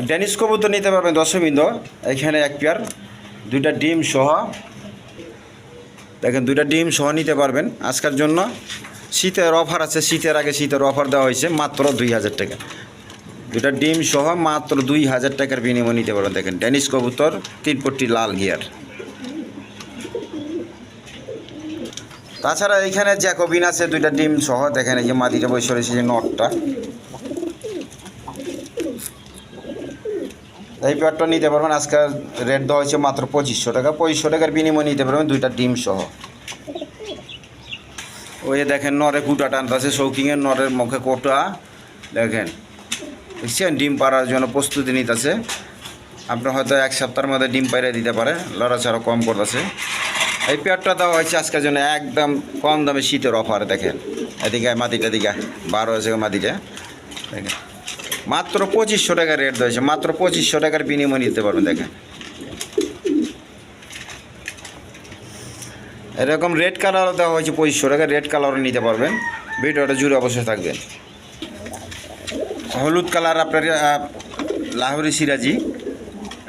Dennis কবুতর নিতে পারবেন দশমিন্দ এখানে এক পেয়ার, দুইটা ডিম সহ। দেখেন, দুইটা ডিম সহ নিতে পারবেন। আজকের জন্য শীতের অফার আছে, শীতের আগে শীতের অফার দেওয়া হয়েছে, মাত্র দুই হাজার টাকা। দুটা ডিম সহ মাত্র দুই হাজার টাকার বিনিময় নিতে পারবেন। দেখেন, ডেনিস কবুতর, তিন পট্টি লাল গিয়ার। তাছাড়া এখানে জ্যাকোবিন আছে, দুইটা ডিম সহ। দেখেন, এই যে মাদিটা বসে রয়েছে যে নটটা। এই পেয়ারটা নিতে পারবেন আজকাল রেট দেওয়া হয়েছে মাত্র পঁচিশশো টাকা। পঁচিশশো টাকার বিনিময় নিতে পারবেন দুইটা ডিম সহ। ওই যে দেখেন, নরে কুটা টানতেছে শৌকিংয়ের নরের মুখে কোটা। দেখেন দেখছেন ডিম পাড়ার জন্য প্রস্তুতি নিতেছে। আপনার হয়তো এক সপ্তাহের মধ্যে ডিম পাইরে দিতে পারে লড়াচড়া কম করতেছে। এই পেয়ারটা দেওয়া হয়েছে আজকের জন্য একদম কম দামে শীতের অফার, দেখেন। এদিকে মাটিটা এদিকে বারো হয়েছে মাটিটা। দেখেন। মাত্র পঁচিশশো টাকা রেট দিয়েছে মাত্র পঁচিশশো টাকার বিনিময় নিতে পারবেন, দেখেন। এরকম রেড কালারও দেওয়া হয়েছে পঁচিশশো টাকা রেড কালারও নিতে পারবেন। ভিডিওটা জুড়ে অবশ্যই থাকবেন। হলুদ কালার আপনার লাহোরি সিরাজি।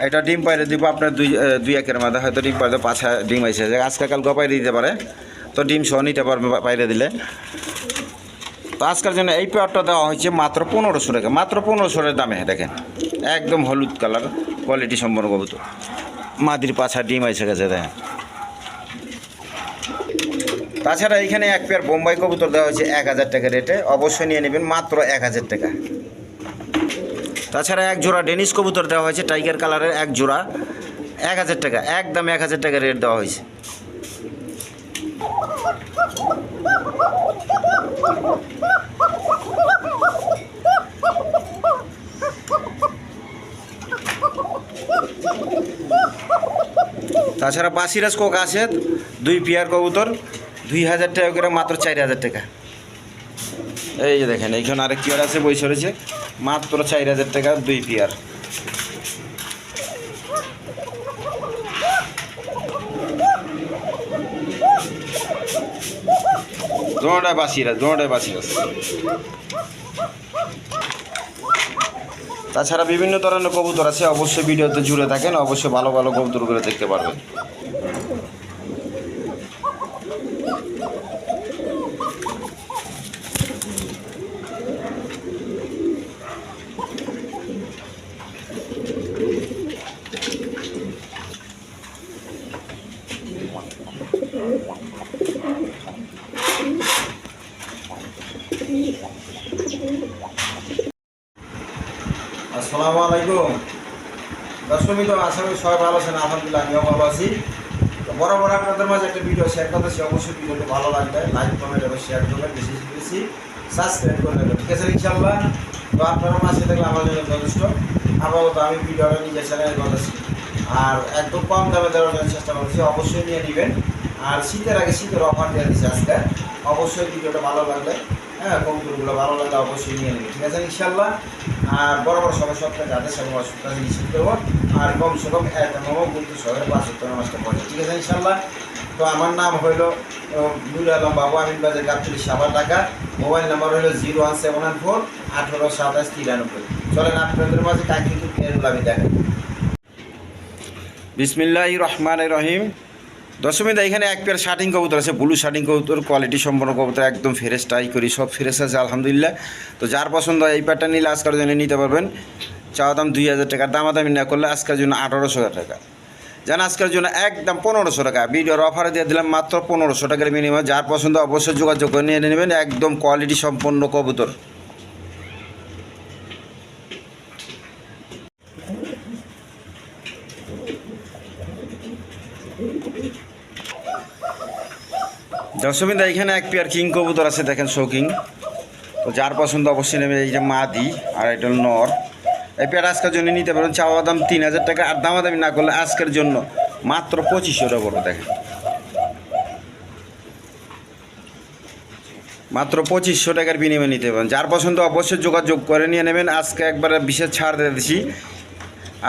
এটা ডিম পাইরে দিব আপনার দুই দুই একের মধ্যে হয়তো ডিম পাইরে পাঁচ হাজার ডিম আইসে আজকে কাল পাইরে দিতে পারে। তো ডিম সহ নিতে পারবে, পাইরে দিলে। তো আজকের জন্য এই পেয়ারটা দেওয়া হয়েছে মাত্র পনেরোশো টাকা। মাত্র পনেরোশোর দামে, দেখেন। একদম হলুদ কালার কোয়ালিটি সম্পন্ন কবুতর। মাদির পাছা ডিম এসে গেছে, দেখেন। তাছাড়া এখানে এক পেয়ার বোম্বাই কবুতর দেওয়া হয়েছে এক হাজার টাকা রেটে। অবশ্যই নিয়ে নেবেন মাত্র এক হাজার টাকা। তাছাড়া এক জোড়া ডেনিস কবুতর দেওয়া হয়েছে, টাইগার কালারের এক জোড়া। এক হাজার টাকা, একদম এক হাজার টাকা রেট দেওয়া হয়েছে। তাছাড়া বাসিরাজ কোক আছে, দুই পেয়ার কবুতর, দুই হাজার টাকা করে মাত্র চার হাজার টাকা। এই যে দেখেন, এইখানে আরেক পেয়ার আছে বই সরেছে মাত্র চার হাজার টাকা, দুই পেয়ার। দোনোটায় বাসিরাজ দোনোটায় বাসিরাজ তাছাড়া বিভিন্ন ধরনের কবুতর আছে, অবশ্যই ভিডিওতে জুড়ে থাকেন, অবশ্যই ভালো ভালো কবুতরগুলো দেখতে পারবেন। সবাই ভালো আছেন? আলহামদুলিল্লাহ, আমিও ভালো আছি। তো বরাবর আপনাদের মাঝে একটা ভিডিও শেয়ার করতেছি অবশ্যই ভিডিওটি ভালো লাগবে। লাইক কমেন্ট এবং শেয়ার করবেন। বেশি বেশি সাবস্ক্রাইব করে নেবেন। ঠিক আছে ইনশাল্লাহ তো আপনারা মাসে থাকলে আমার জন্য যথেষ্ট। আপাতত আমি ভিডিওটা নিজের চ্যানেলে করতেছি আর একদম কম দামে দেওয়ার চেষ্টা করছি। অবশ্যই নিয়ে নেবেন। আর শীতের আগে শীতের অফার দিয়ে দিচ্ছি আজকে। অবশ্যই ভিডিওটা ভালো লাগলে হ্যাঁ কম্পিউটারগুলো ভালো লাগলে অবশ্যই নিয়ে নেবেন। ঠিক আছে ইনশাল্লাহ আর বড় বড় সবাই সপ্তাহে যাদের সাথে সপ্তাহে নিশ্চিত করব। আর কম সে কম এক নবম কিন্তু শহরে পাঁচ নামাজটা পড়ে ঠিক আছে ইনশাল্লাহ তো আমার নাম হইল নুর আলম বাবু আমিন বাজার গাবতলি সাবার টাকা মোবাইল নাম্বার হলো zero one seven one four আঠেরো সাতাশ তিরানব্বই। চলেন, আপনাদের মাঝে কাকি কিন্তু পেয়ারগুলো আমি দেখাই। বিসমিল্লাহ রহমান রহিম। দশমীদা এখানে এক পেয়ার শার্টিং কবুতর আছে, ব্লু শার্টিং কবুতর, কোয়ালিটি সম্পন্ন কবুতর, একদম ফ্রেশ ট্রাই করি, সব ফ্রেশ আছে, আলহামদুলিল্লাহ। তো যার পছন্দ হয় এই পেয়ারটা নিলে আজকের জন্য নিতে পারবেন। চাওয়া দাম দুই হাজার টাকার দামাদামি না করলে আজকের জন্য আঠারোশো টাকা। যেন আজকের জন্য একদম পনেরোশো টাকা। ভিডিওর অফারে দিয়ে দিলাম মাত্র পনেরোশো টাকার মিনিমাম যার পছন্দ অবশ্যই যোগাযোগ করে নিয়ে নেবেন। একদম কোয়ালিটি সম্পন্ন কবুতর। দশমিদা এখানে এক পেয়ার কিং কবুতর আছে, দেখেন শৌকিং তো যার পছন্দ অবশ্যই নেবে এই যে মাদি, আর এটা নর। এই পেয়ার আজকের জন্য নিতে পারেন। চাওয়া দাম তিন হাজার টাকা, আর দামাদামি না করলে আজকের জন্য মাত্র পঁচিশশো টাকা করে দেখেন। মাত্র পঁচিশশো টাকার বিনিময়ে নিতে পারেন। যার পছন্দ অবশ্যই যোগাযোগ করে নিয়ে নেবেন। আজকে একবারে বিশেষ ছাড় দিয়ে দিছি।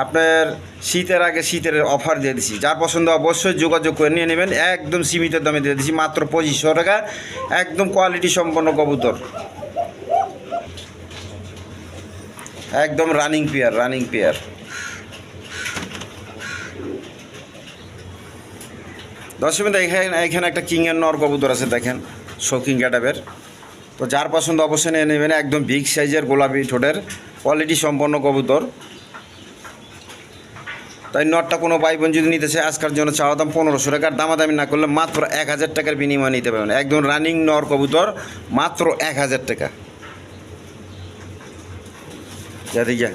আপনার শীতের আগে শীতের অফার দিয়ে দিছি। যার পছন্দ অবশ্যই যোগাযোগ করে নিয়ে নেবেন। একদম সীমিত দামে দিয়ে দিছি, মাত্র পঁচিশশো টাকা। একদম কোয়ালিটি সম্পন্ন কবুতর। একদম রানিং পেয়ার রানিং পেয়ার দর্শক এখানে এখানে একটা কিংয়ের নর কবুতর আছে, দেখেন শৌকিং ক্যাটাবের। তো যার পছন্দ অবশ্যই নিয়ে নেবেন, একদম বিগ সাইজের গোলাপি ঠোঁটের কোয়ালিটি সম্পন্ন কবুতর। তাই নটটা কোনো ভাই বোন যদি নিতে চায়, আজকের জন্য চাওয়া দাম পনেরোশো টাকার দামাদামি না করলে মাত্র এক হাজার টাকার বিনিময়ে নিতে পারবেন। একদম রানিং নর কবুতর, মাত্র এক হাজার টাকা। যা দিক যা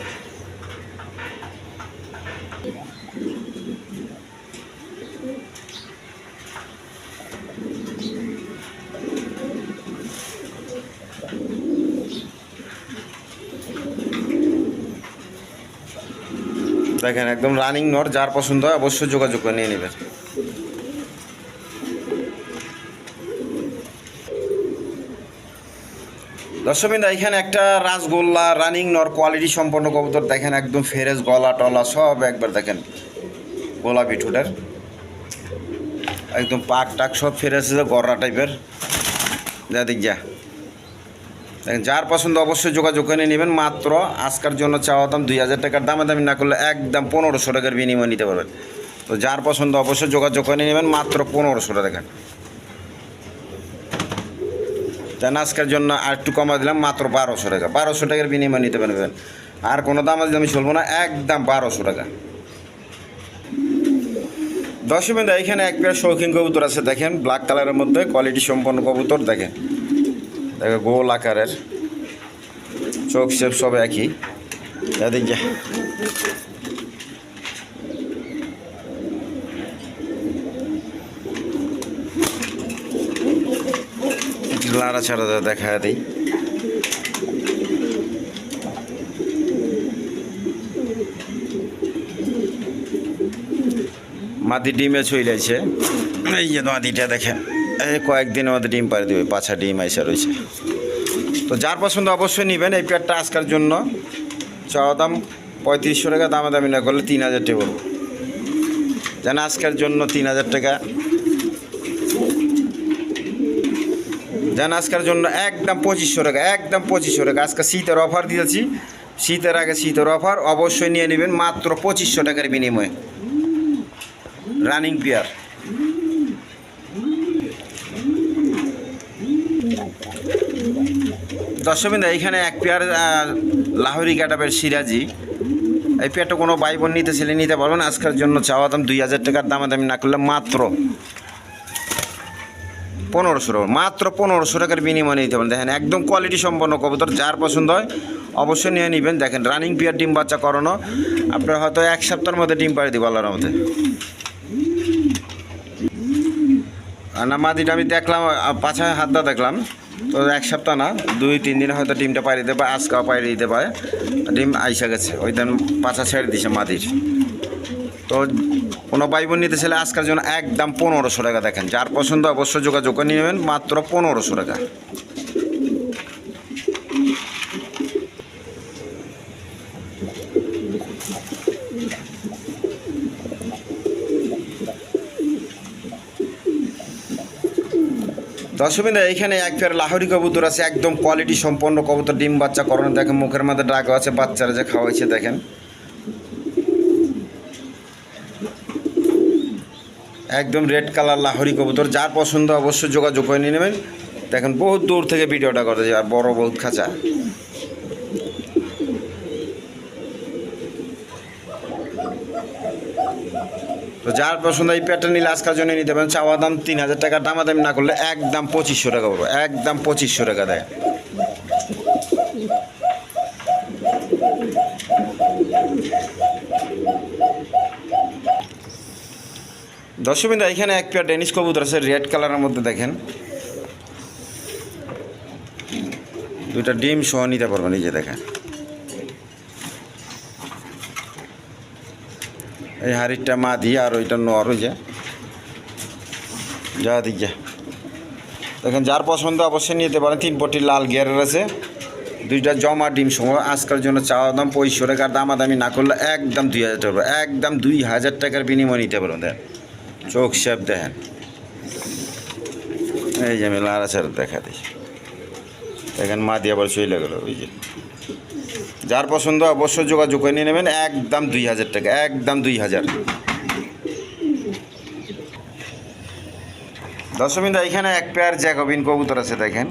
দেখেন, একদম রানিং নট যার পছন্দ হয় অবশ্যই যোগাযোগ করে নিয়ে নেবেন। দর্শকবিন্দু, এখানে একটা রাসগোল্লা, রানিং নর কোয়ালিটি সম্পন্ন কবুতর দেখেন, একদম ফেরেস গলা টলা সব একবার দেখেন। গোলাপি ঠোঁটের। একদম পাক টাক সব ফেরেস গররা টাইপের যা দিক যা। দেখেন, যার পছন্দ অবশ্যই যোগাযোগ করে নেবেন। মাত্র আজকার জন্য চাওয়া দাম দুই হাজার টাকার দামে দামি না করলে একদম পনেরোশো টাকার বিনিময় নিতে পারবেন। তো যার পছন্দ অবশ্যই যোগাযোগ করে নেবেন, মাত্র পনেরোশো টাকা দেন আজকের জন্য আর একটু কমা দিলাম মাত্র বারোশো টাকা। বারোশো টাকার বিনিময় নিতে পারবেন। আর কোনো দাম আজ আমি চলবো না, একদম বারোশো টাকা। দশ মিনিট এখানে এক পেয়ার শৌখিন কবুতর আছে, দেখেন ব্ল্যাক কালারের মধ্যে কোয়ালিটি সম্পন্ন কবুতর, দেখেন। দেখো, গোল আকারের, চোখ শেপ সব একই। এদিক লাড়া ছাড়া দেখা দিই। মাটি ডিমে ছইলাইছে এই যে মাটিটা দেখেন, এই কয়েকদিনের মধ্যে ডিম পাড়ি দেবে, পাছা ডিম আইসা রয়েছে। তো যার পছন্দ অবশ্যই নেবেন, এই পেয়ারটা আজকের জন্য। চাওয়া দাম পঁয়ত্রিশশো টাকা দামে দামি না করলে তিন হাজার টাকা যেন আজকের জন্য তিন হাজার টাকা যেন আজকের জন্য একদম পঁচিশশো টাকা, একদম পঁচিশশো টাকা। আজকে শীতের অফার দিয়েছি। শীতের আগে শীতের অফার অবশ্যই নিয়ে নেবেন মাত্র পঁচিশশো টাকার বিনিময়ে। রানিং পেয়ার দর্শকবিন্দু এইখানে এক পেয়ার লাহোরি কাটাবের সিরাজি। এই পেয়ারটা কোনো ভাই বোন নিতে ছেলে নিতে পারবেন। আজকের জন্য চাওয়া দাম দুই হাজার টাকার, দামাদামি না করলে মাত্র পনেরোশো টাকা। মাত্র পনেরোশো টাকার বিনিময় নিতে পারেন। দেখেন, একদম কোয়ালিটি সম্পন্ন কবুতর, যার পছন্দ হয় অবশ্যই নিয়ে নেবেন। দেখেন রানিং পিয়ার ডিম বাচ্চা করানো। আপনার হয়তো এক সপ্তাহের মধ্যে ডিম পাড়ি দিব আল্লাহর মধ্যে আর না, মাদিটা আমি দেখলাম পাছায় হাত দা দেখলাম। তো এক সপ্তাহ না, দুই, তিন দিনে হয়তো ডিমটা পাড়ি দিতে পারে, আজকাও পাড়ি দিতে পারে। ডিম আইসা গেছে। ওই দিন পাছা ছেড়ে দিছে মাদির। তো কোনো ভাই বোন নিতে চাইলে আজকের জন্য একদম পনেরোশো টাকা দেখেন। যার পছন্দ অবশ্যই যোগাযোগ করে নেবেন, মাত্র পনেরোশো টাকা। দর্শকবিন্দু এইখানে এক পেয়ার লাহরি কবুতর আছে, একদম কোয়ালিটি সম্পন্ন কবুতর, ডিম বাচ্চা করানো দেখেন, মুখের মধ্যে ডাকা আছে, বাচ্চারা যে খাওয়াইছে দেখেন। একদম রেড কালার লাহোরি কবুতর। যার পছন্দ অবশ্যই যোগাযোগ করে নিয়ে নেবেন। দেখেন, বহুত দূর থেকে ভিডিওটা করতে যায় বড় বহুত খাঁচা। তো যার পছন্দ এই প্যাটার্ন নিলে আজকাল জন্য নিতে পারেন। চাওয়া দাম তিন হাজার টাকা, দামাদামি না করলে একদম পঁচিশশো টাকা পড়বে একদম পঁচিশশো টাকা দেয়। দর্শকবিন্দু, এখানে এক পেয়ার ডেনিশ কবুতর আছে রেড কালারের মধ্যে দেখেন। দুইটা ডিম সহ নিতে পারবেন যে দেখেন। এই হাড়িটা মাদি আর ওইটা নর ওই যে। যা দিক যা। দেখেন, যার পছন্দ অবশ্যই নিতে পারেন। তিন পটি লাল গিয়ারের আছে। দুইটা জমা ডিম সহ। আজকের জন্য চাওয়া দাম পঁয়ষট্টি টাকার দামাদামি না করলে একদম দুই হাজার টাকা, একদম দুই হাজার টাকার বিনিময় নিতে পারবেন। দেখেন চোখ শেপ দেখেন। এই যে আমি লাড়াচাড়া দেখা দিই। দেখেন মা দিয়ে আবার চলে গেল, ওই যে। যার পছন্দ অবশ্যই যোগাযোগ করে নিয়ে নেবেন, একদম দুই হাজার টাকা, একদম দুই হাজার। দশমিন্দা এখানে এক পেয়ার জ্যাকবিন কবুতর আছে, দেখেন।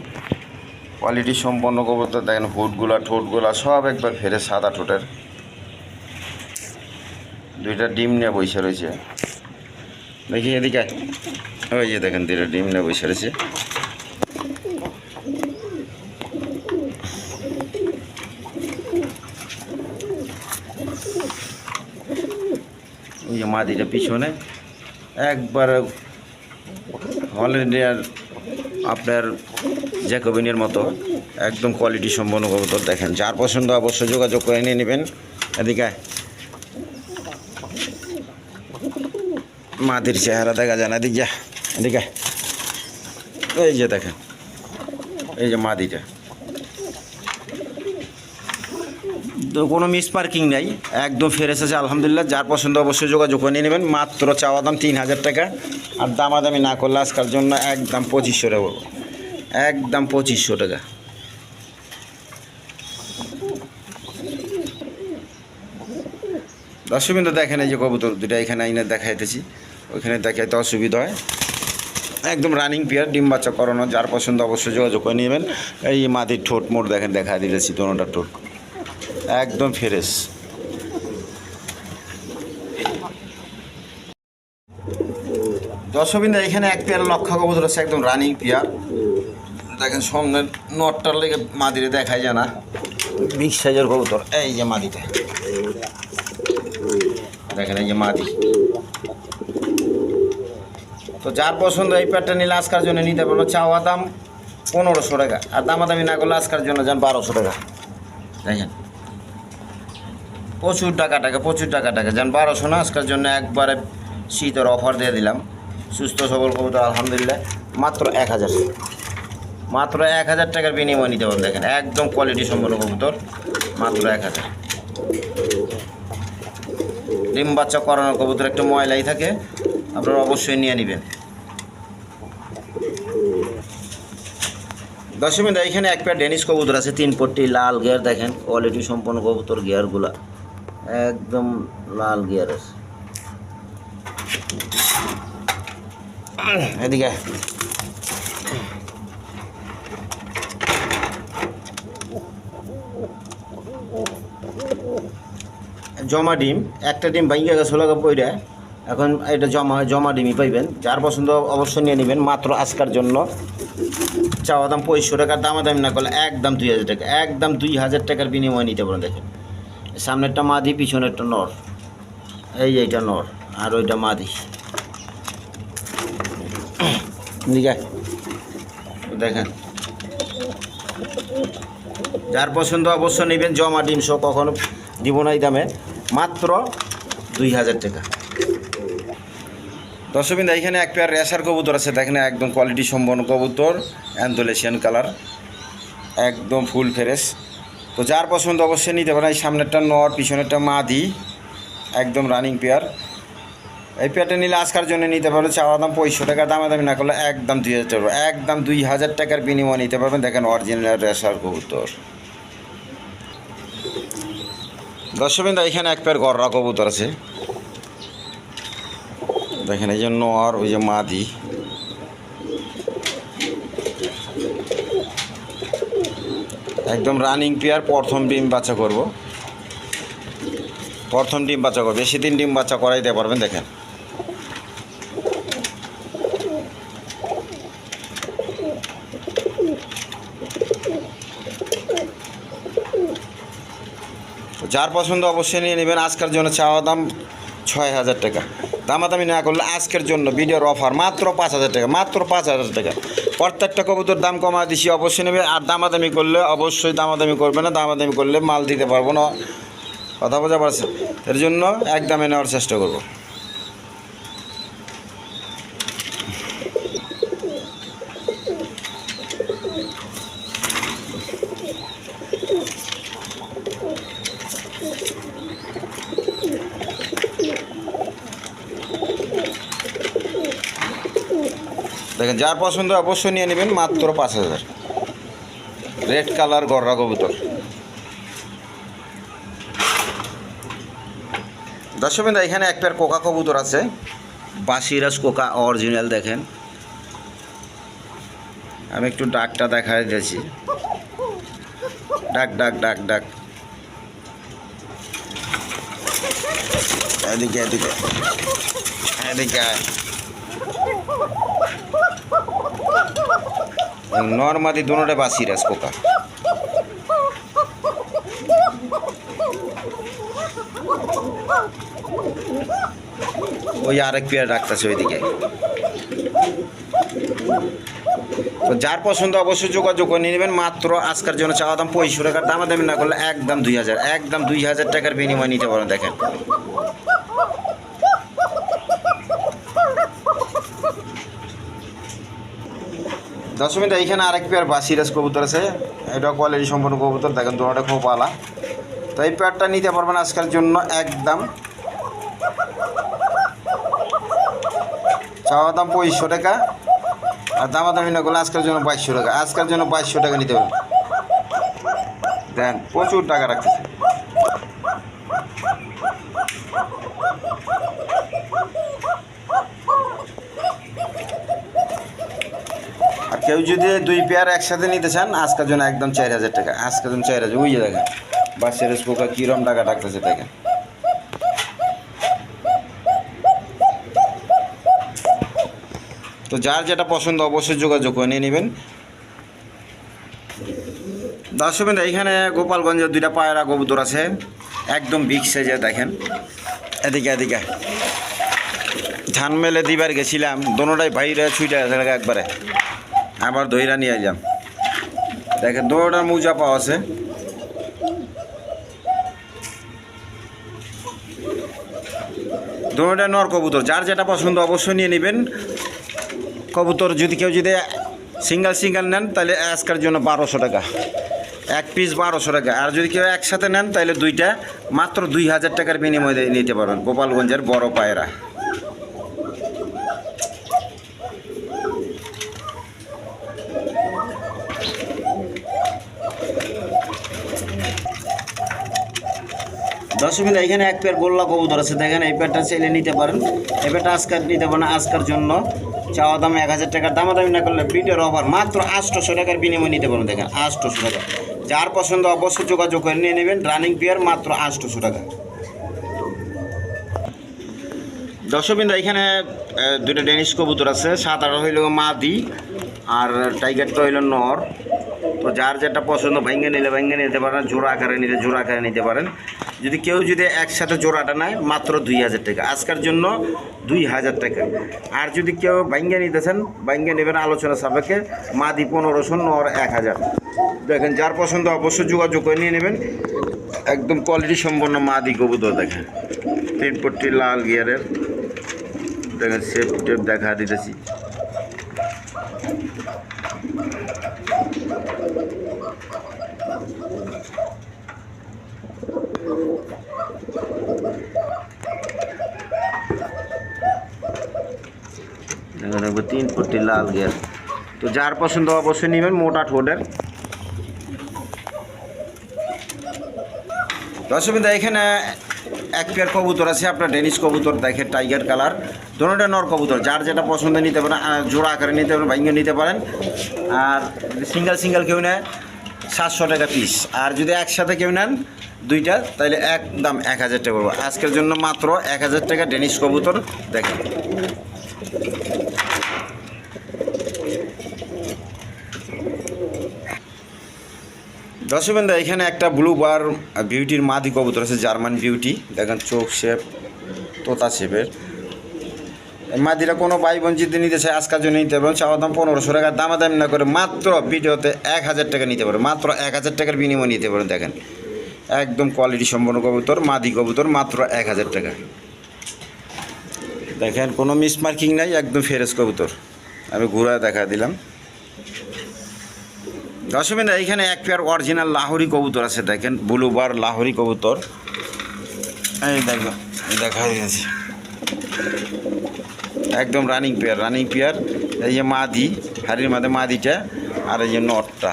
কোয়ালিটি সম্পন্ন কবুতর, দেখেন, হুটগুলা, ঠোঁটগুলা সব একবার ফেরে সাদা ঠোঁটের। দুইটা ডিম নিয়ে বসে রয়েছে। দেখি এদিকে ওই যে দেখেন, দুইটা ডিম নিয়ে বসে রয়েছে। ওই যে মাদিটা পিছনে, একবার হল্যান্ডিয়ার আপনার জ্যাকোবিনের মতো, একদম কোয়ালিটি সম্পন্ন কবুতর দেখেন। যার পছন্দ অবশ্যই যোগাযোগ করে নিয়ে নেবেন। এদিকে মাদির চেহারা দেখা যায় না, এদিকে যা, এদিকে। এই যে দেখেন, এই যে মাদিটা তো কোনো মিস পার্কিং নাই, একদম ফ্রেশ আছে আলহামদুলিল্লাহ, যার পছন্দ অবশ্যই যোগাযোগ করে নেবেন, মাত্র চাওয়া দাম তিন হাজার টাকা, আর দামাদামি না করলে আজকাল জন্য একদম পঁচিশশো টাকা একদম পঁচিশশো টাকা। দর্শকবিন্দু দেখেন এই যে কবুতর দুটা, এখানে আইনে দেখাইতেছি। ওইখানে দেখাইতে অসুবিধা হয়। একদম রানিং পেয়ার ডিম বাচ্চা করানো, যার পছন্দ অবশ্যই যোগাযোগ করে নেবেন। এই মাটির ঠোঁট মোট দেখেন, দেখা দিতেছি দোনোটা ঠোঁট। একদম ফ্রেশ। দর্শকবিন্দু, এখানে এক পেয়ার লক্ষা কবুতর আছে, একদম রানিং পেয়ার দেখেন, সামনের নটটার লেগে মাদিরে দেখাই যায় না। বিগ সাইজের কবুতর, এই যে মাদিটা। দেখেন, এই যে মাদি। তো যার পছন্দ এই প্যাডটা নিলে আজকার জন্য নিতে পারব। চাওয়া দাম পনেরোশো টাকা। আর দামাদামি না করলে আজকার জন্য যান বারোশো টাকা। দেখেন। প্রচুর টাকা টাকা, প্রচুর টাকা টাকা। যান বারোশো না, আজকার জন্য একবারে শীতের অফার দিয়ে দিলাম। সুস্থ, সবল কবুতর, আলহামদুলিল্লাহ। মাত্র এক হাজার। মাত্র এক হাজার টাকার বিনিময় নিতে পারেন দেখেন, একদম কোয়ালিটি সম্পন্ন কবুতর। মাত্র এক হাজার। ডিম বাচ্চা করানোর কবুতর একটু ময়লাই থাকে। আপনারা অবশ্যই নিয়ে নেবেন। দশমিন এখানে এক পেয়ার ডেনিস কবুতর আছে, তিন পট্টি লাল গিয়ার দেখেন কোয়ালিটি সম্পন্ন কবুতর গিয়ারগুলা একদম লাল গিয়ার আছে। এদিকে জমা ডিম, একটা ডিম ভাইঙ্গা গেছে লাগা পইরা, এখন এটা জমা জমা ডিমই পাইবেন, যার পছন্দ অবশ্যই নিয়ে নেবেন, মাত্র আজকার জন্য। চাওয়া দাম পঁয়ষট্টি টাকার দামাদামি না করলে একদম দুই হাজার টাকা, একদম দুই হাজার টাকার বিনিময় নিতে পারেন, দেখেন। সামনেরটা মাদি, পিছনেরটা নর। এই এইটা নর, আর ওইটা মাদি। দেখেন। যার পছন্দ অবশ্য নেবেন জমা ডিম সহ কখনো দিব না এই দামে, মাত্র দুই হাজার টাকা। দর্শকবিন্দু, এখানে এক পেয়ার রেশার কবুতর আছে, দেখেন একদম কোয়ালিটি সম্পন্ন কবুতর অ্যান্থোলেশিয়ান কালার একদম ফুল ফ্রেশ তো যার পছন্দ অবশ্যই নিতে পারেন, এই সামনেরটা নর, পিছনেরটা মাদি, একদম রানিং পেয়ার এই পেয়ারটা নিলে আজকার জন্য নিতে পারবেন, চাওয়া দাম পঁয়ষট্টি টাকা, দামাদামি না করলে একদম দুই হাজার টাকা, একদম দুই হাজার টাকার বিনিময় নিতে পারবেন, দেখেন অরিজিনাল রেশার কবুতর। দর্শকবিন্দু, এখানে এক পেয়ার গররা কবুতর আছে। দেখেন, এই যে নর ওই যে মাদি। একদম রানিং পেয়ার প্রথম ডিম বাচ্চা করব। প্রথম ডিম বাচ্চা করব। বেশি দিন ডিম বাচ্চা করাইতে পারবেন, দেখেন। যার পছন্দ অবশ্যই নিয়ে নেবেন। আজকের জন্য চাওয়া দাম ছয় হাজার টাকা। দামাদামি না করলে আজকের জন্য ভিডিওর অফার মাত্র পাঁচ হাজার টাকা, মাত্র পাঁচ হাজার টাকা। প্রত্যেকটা কবুতর দাম কমা দিছি, অবশ্যই নেবে। আর দামাদামি করলে অবশ্যই দামাদামি করবে না, দামাদামি করলে মাল দিতে পারব না। কথা বোঝা পারছে এর জন্য এক দামে নেওয়ার চেষ্টা করব। যার পছন্দ অবশ্যই নিয়ে নেবেন মাত্র পাঁচ হাজার। রেড কালার গড়া কবুতর। দর্শকবিন্দু এখানে এক পেয়ার কোকা কবুতর আছে। বাসিরাজ কোকা অরিজিনাল দেখেন। আমি একটু ডাকটা দেখা দিয়েছি। ডাক ডাক ডাক ডাক। এদিকে এদিকে। এদিকে নর্মাদি দুটোটা বাসিরাজ কোকা ওই আরেক পেয়ার রাখতেছে ওইদিকে। তো যার পছন্দ অবশ্যই যোগাযোগ করে নিয়ে নেবেন। মাত্র আজকের জন্য চাওয়া দাম পঁয়ষট্টি টাকার দামা দামি না করলে একদম দুই হাজার, একদম দুই হাজার টাকার বিনিময় নিতে পারেন, দেখেন। দশ মিনিট এইখানে আরেক পেয়ার বাসিরাজ কবুতর আছে। এটা কোয়ালিটি সম্পন্ন কবুতর, দেখেন দুটোটা খুব পালা তো এই পেয়ারটা নিতে পারবেন আজকের জন্য একদম। চাওয়া দাম পঁচিশশো টাকা, আর দামাদামি না করলে আজকের জন্য বাইশশো টাকা। আজকের জন্য বাইশশো টাকা নিতে পারবেন দেন, প্রচুর টাকা রাখতেছে। কেউ যদি দুই পেয়ার একসাথে নিতে চান আজকের জন্য একদম চার হাজার টাকা। আজকের জন্য চার হাজার। যে দেখেন বাসের পোকা কিরম টাকা ডাকতেছে দেখেন। তো যার যেটা পছন্দ অবশ্যই যোগাযোগ করে নিয়ে নেবেন। দর্শক বিন্দু, এইখানে গোপালগঞ্জের দুইটা পায়রা কবুতর আছে। একদম বিগ সাইজে দেখেন। এদিকে এদিকে। ধান মেলে দিবার গেছিলাম দোনোটাই বাইরে ছুটে আছে একবারে। আবার দইরা নিয়ে এলাম দেখেন দোনোটার মোজা পাওয়া আছে। দোনোটা নর কবুতর, যার যেটা পছন্দ অবশ্যই নিয়ে নেবেন। কবুতর যদি কেউ যদি সিঙ্গেল সিঙ্গেল নেন, তাহলে আজকের জন্য বারোশো টাকা। এক পিস বারোশো টাকা। আর যদি কেউ একসাথে নেন, তাহলে দুইটা, মাত্র দুই হাজার টাকার বিনিময়ে নিতে পারবেন। গোপালগঞ্জের বড় পায়রা। দশ এখানে এক পেয়ার গোল্লা কবুতর আছে। দেখেন, এই পেয়ারটা চাইলে নিতে পারেন। এই পেয়ারটা আজকাল নিতে পারেন, আজকের জন্য। চাওয়া দাম এক হাজার টাকার দামাদামি না করলে বিটের অফার মাত্র আটশোশো টাকার বিনিময়ে নিতে পারেন। দেখেন, আটশোশো টাকা। যার পছন্দ অবশ্যই যোগাযোগ করে নিয়ে নেবেন। রানিং পেয়ার মাত্র আটশোশো টাকা। দর্শকবিন্দু এখানে দুটো ডেনিশ কবুতর আছে। সাত, আট হইল মাদি আর টাইগারটা হইল নর। তো যার যেটা পছন্দ, ভাঙ্গে নিলে ভাঙ্গে নিতে পারেন। জোড়া আকারে নিলে জোড়া আকারে নিতে পারেন। যদি কেউ যদি একসাথে জোড়াটা নেয়, মাত্র দুই হাজার টাকা। আজকের জন্য দুই হাজার টাকা। আর যদি কেউ ভাঙ্গে নিতেছেন ভাঙ্গে নেবেন আলোচনা সাপেক্ষে মাদি পনেরোশো নর এক হাজার। দেখেন, যার পছন্দ অবশ্যই যোগাযোগ করে নিয়ে নেবেন। একদম কোয়ালিটি সম্পন্ন মাদি কবুতর দেখেন। তিন পট্টি লাল গিয়ারের দেখেন সেপ টেপ দেখা দিতেছি। দেখেন তিন পট্টি লাল গিয়ার তো যার পছন্দ অবশ্যই নেবেন, মোটা ঠোঁটের দর্শকবিন্দা এখানে এক পেয়ার কবুতর আছে, আপনার ডেনিস কবুতর, দেখে টাইগার কালার। দুটোটা নর কবুতর, যার যেটা পছন্দ নিতে পারেন জোড়া আকারে নিতে পারেন ভাঙ্গে নিতে পারেন। আর সিঙ্গেল সিঙ্গেল কেউ নেয় সাতশো টাকা পিস আর যদি একসাথে কেউ নেন দুইটা তাহলে এক দাম এক হাজার টাকা পড়ব আজকের জন্য মাত্র এক হাজার টাকা ডেনিস কবুতর, দেখেন। দর্শকবৃন্দ, এখানে একটা ব্লু বার বিউটির মাদি কবুতর আছে, জার্মান বিউটি। দেখেন চোখ শেপ, তোতা শেপের। মাদিরা কোনো বাই বঞ্চিত নিতে চায়, আজকার জন্য নিতে পারেন চাওয়া দাম পনেরোশো টাকা, দামাদামি না করে মাত্র ভিডিওতে এক হাজার টাকা নিতে পারেন মাত্র এক হাজার টাকার বিনিময় নিতে পারেন দেখেন। একদম কোয়ালিটি সম্পন্ন কবুতর, মাদি কবুতর মাত্র এক হাজার টাকা। দেখেন, কোনো মিস মার্কিং নাই, একদম ফেরেস কবুতর। আমি ঘুরায় দেখা দিলাম। দশমিনা এইখানে এক পেয়ার অরিজিনাল লাহোরি কবুতর আছে, দেখেন ব্লুবার লাহোরি কবুতর। এই দেখো, দেখা দিয়েছি একদম রানিং পেয়ার রানিং পেয়ার এই যে মাদি, হাড়ির মাঝে মাদিটা, আর এই যে নটটা।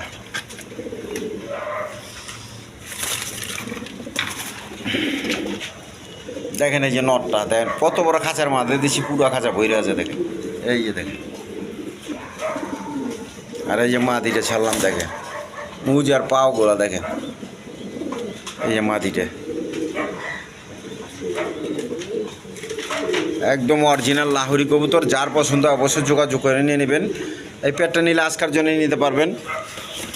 দেখেন এই যে নটটা, দেখেন কত বড় খাঁচার মাঝে দিছি পুরো খাঁচা ভরে আছে, দেখেন। এই যে দেখেন। আর এই যে মাটিটা ছাড়লাম, দেখেন। মুজ আর পাও গোলা দেখেন। এই যে মাটিটা। একদম অরিজিনাল লাহোরি কবুতর, যার পছন্দ অবশ্যই যোগাযোগ করে নিয়ে নেবেন। এই পেটটা নিলে আজকার জন্য নিতে পারবেন।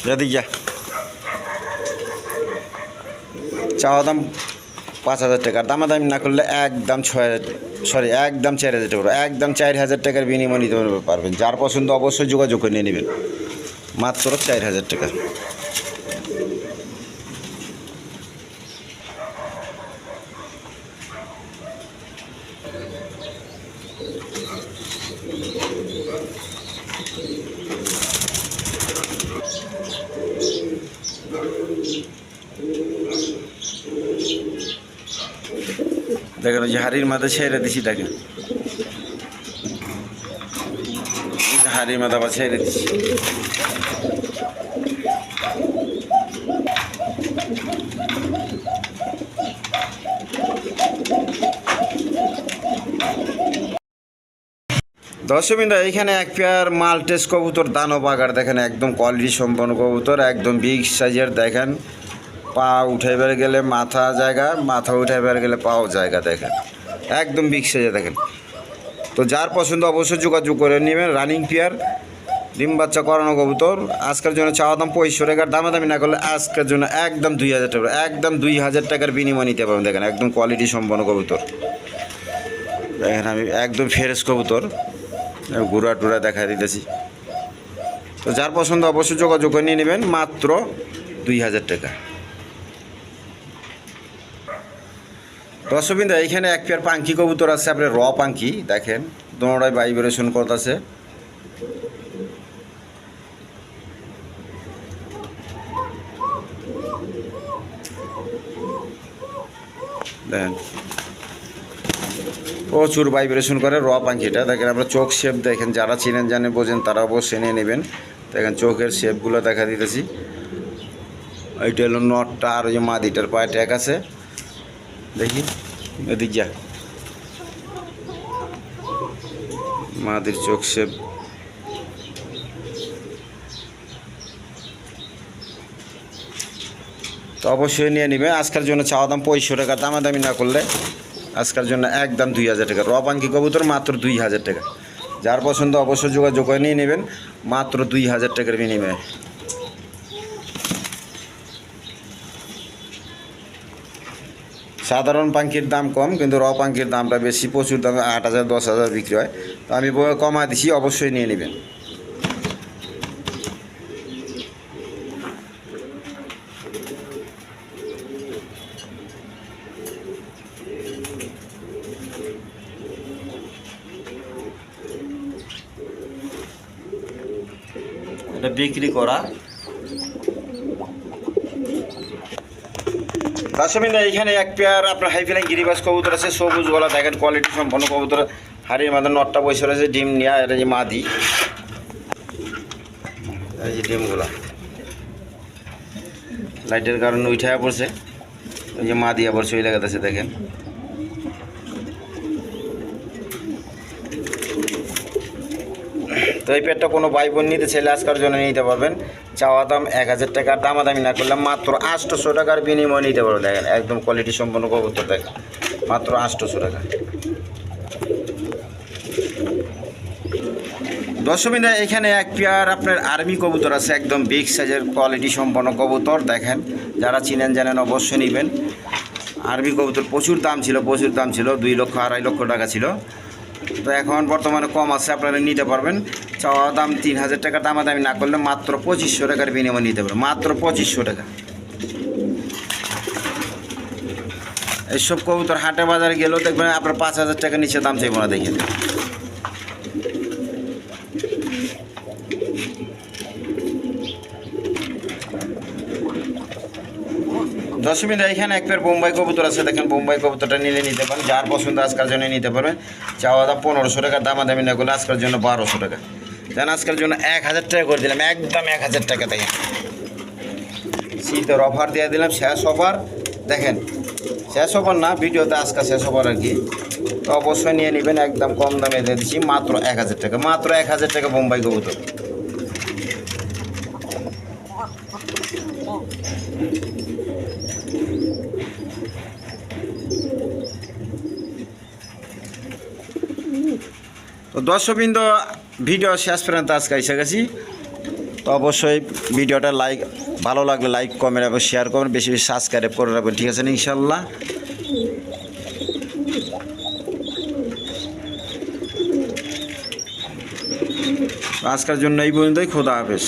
যদি যা। চাওয়া দাম পাঁচ হাজার টাকার দামাদামি না করলে একদম ছয় হাজার সরি একদম চার হাজার টাকা। একদম চার হাজার টাকার বিনিময় নিতে পারবেন। যার পছন্দ অবশ্যই যোগাযোগ করে নিয়ে নেবেন। মাত্র চার হাজার টাকা। ওই যে হাড়ির মাথা ছেড়ে দিছি তাকে হাড়ির মাথা আবার ছেড়ে দিছি। দর্শকবৃন্দ এইখানে এক পেয়ার মাল্টেস কবুতর দানব আগার, দেখেন, একদম কোয়ালিটি সম্পন্ন কবুতর, একদম বিগ সাইজের দেখেন। পা উঠাইবার গেলে মাথা জায়গা, মাথা উঠাইবার গেলে পাও জায়গা দেখেন। একদম বিগ সাইজে দেখেন। তো যার পছন্দ অবশ্যই যোগাযোগ করে নেবেন। রানিং পেয়ার, ডিম বাচ্চা করানো কবুতর। আজকের জন্য চাওয়া দাম পঁয়ষট্টি টাকার দামে দামি না করলে আজকের জন্য একদম দুই হাজার টাকা। একদম দুই হাজার টাকার বিনিময় নিতে পারবেন দেখেন। একদম কোয়ালিটি সম্পন্ন কবুতর। দেখেন আমি একদম ফ্রেশ কবুতর। গুড়া টুড়া দেখা দিতেছি। তো যার পছন্দ অবশ্যই যোগাযোগ করে নিয়ে নেবেন। মাত্র দুই হাজার টাকা। দর্শকবিন্দু এইখানে এক পেয়ার পাঙ্কি কবুতর আছে, আপনার র পাঙ্কি দেখেন, দোনোটাই ভাইব্রেশন করতেছে। প্রচুর ভাইব্রেশন করে র পাখিটা দেখেন, আপনার চোখ শেপ দেখেন, যারা চিনেন, জানেন, বোঝেন, তারা অবশ্যই নিয়ে নেবেন। দেখেন, চোখের শেপগুলো দেখা দিতেছি। এইটা হলো নটটা, আর ওই মাদিটার পায়ে ট্যাগ আছে। দেখি, এদিক যা মাদির চোখ শেপ। তো অবশ্যই নিয়ে নেবেন আজকের জন্য চাওয়া দাম পঁয়ষট্টি টাকা, দামাদামি না করলে আজকের জন্য একদম দুই হাজার টাকা। র পাঙ্কি কবুতর মাত্র দুই হাজার টাকা। যার পছন্দ অবশ্যই যোগাযোগ করে নিয়ে নেবেন। মাত্র দুই হাজার টাকার বিনিময়ে। সাধারণ পাঙ্কির দাম কম, কিন্তু র পাঙ্কির দামটা বেশি, প্রচুর দামে আট হাজার, দশ হাজার বিক্রি হয়। তো আমি কমা দিছি, অবশ্যই নিয়ে নেবেন। এটা বিক্রি করা দশমিনা এখানে এক পেয়ার আপনার হাইফিলাইন গিরিবাস কবুতর আছে, সবুজ গলা, দেখেন কোয়ালিটি সম্পন্ন কবুতর। হাড়ির মাথায় নটটা বসে রয়েছে, ডিম নেওয়া এটা যে মাদি। এই যে ডিমগুলা। লাইটের কারণে উঠে পড়ছে। ওই যে মাদি আবার চলে লাগাতেছে, দেখেন। তো এই পেটটা কোনো ভাই বোন নিতে চাইলে আজকের জন্য নিতে পারবেন। চাওয়া দাম এক হাজার টাকার দামাদামি না করলে মাত্র আটশোশো টাকার বিনিময়ে নিতে পারবেন দেখেন, একদম কোয়ালিটি সম্পন্ন কবুতর, দেখেন, মাত্র আটশোশো টাকা। দশমিনা এখানে এক পেয়ার আপনার আর্মি কবুতর আছে, একদম বিগ সাইজের কোয়ালিটি সম্পন্ন কবুতর, দেখেন, যারা চিনেন জানেন অবশ্যই নেবেন। আর্মি কবুতর প্রচুর দাম ছিল, প্রচুর দাম ছিল, দুই লক্ষ, আড়াই লক্ষ টাকা ছিল। তো এখন বর্তমানে কম আছে, আপনারা নিতে পারবেন। চাওয়া দাম তিন হাজার টাকা, দামাদামি না করলে মাত্র পঁচিশশো টাকার বিনিময় নিতে পারবেন মাত্র পঁচিশশো টাকা। এইসব কবুতর হাটে বাজারে গেলেও দেখবেন আপনার পাঁচ হাজার টাকা নিচে দাম চাইব না দেখে দশমিন এখানে এক পেয়ার বোম্বাই কবুতর আছে, দেখেন বোম্বাই কবুতরটা নিলে নিতে পারেন, যার পছন্দ আজকের জন্য নিতে পারবেন। চাওয়া দাম পনেরোশো টাকা, দামাদামি না করলে আজকের জন্য বারোশো টাকা। দেন, আজকের জন্য এক হাজার টাকা করে দিলাম, একদম এক হাজার টাকা দেখেন শীতের অফার দিয়ে দিলাম, শেষ অফার দেখেন, শেষ হবার না, ভিডিওতে আজকে শেষ হবার আর কি। তো অবশ্যই নিয়ে নেবেন, একদম কম দামে দিয়ে দিচ্ছি মাত্র এক হাজার টাকা, মাত্র এক হাজার টাকা বোম্বাই কবুতর। তো দর্শকবৃন্দ ভিডিও শেষ পর্যন্ত আজকে এসে গেছি। তো অবশ্যই ভিডিওটা লাইক ভালো লাগলে লাইক কমেন্ট এবং শেয়ার করবেন, বেশি বেশি সাবস্ক্রাইব করে রাখবেন, ঠিক আছে ইনশাল্লাহ? আজকের জন্য এই পর্যন্তই, খোদা হাফেজ।